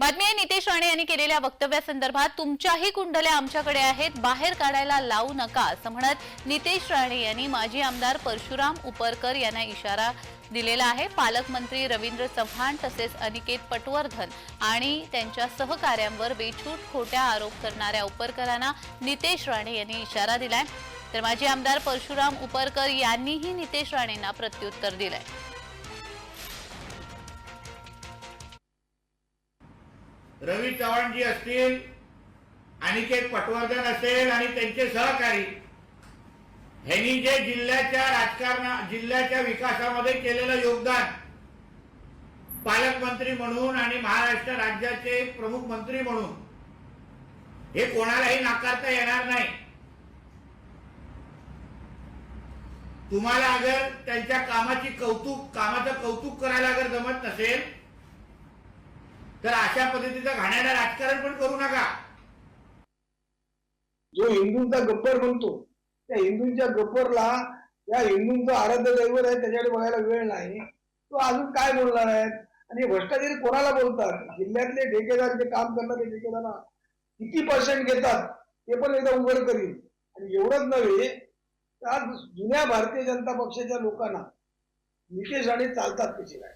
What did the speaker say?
बातमी आहे नितेश राणे यांनी केलेल्या वक्तव्यासंदर्भात तुमच्याही कुंडल्या आमच्याकडे आहेत बाहेर काढायला लावू नका असं म्हणत नितेश राणे यांनी माजी आमदार परशुराम उपरकर यांना इशारा दिलेला आहे. पालकमंत्री रवींद्र चव्हाण तसेच अनिकेत पटवर्धन आणि त्यांच्या सहकाऱ्यांवर बेछूट खोट्या आरोप करणाऱ्या उपरकरांना नितेश राणे यांनी इशारा दिलाय. तर माजी आमदार परशुराम उपरकर यांनीही नितेश राणेंना प्रत्युत्तर दिलंय. रवी चव्हाणजी असतील अनिकेत पटवर्धन असेल आणि त्यांचे सहकारी ह्यांनी जे जिल्ह्याच्या राजकारणा जिल्ह्याच्या विकासामध्ये केलेलं योगदान पालकमंत्री म्हणून आणि महाराष्ट्र राज्याचे प्रमुख मंत्री म्हणून हे कोणालाही नाकारता येणार नाही. तुम्हाला अगर त्यांच्या कामाची कौतुक कामाचं कौतुक करायला अगर जमत नसेल तर अशा पद्धतीचं घाण्याला राजकारण पण करू नका. जो हिंदूंचा गब्बर म्हणतो त्या हिंदूंच्या गब्बरला या हिंदूंचं आराध्य दैवत आहे त्याच्याकडे बघायला वेळ नाही. तो अजून काय बोलणार आहेत आणि भ्रष्टाचारी कोणाला बोलतात? जिल्ह्यातले ठेकेदार जे काम करणारे ठेकेदार किती पर्सेंट घेतात ते पण एकदा उघड करील आणि एवढंच नव्हे तर जुन्या भारतीय जनता पक्षाच्या लोकांना नितेश राणे चालतात कसे काय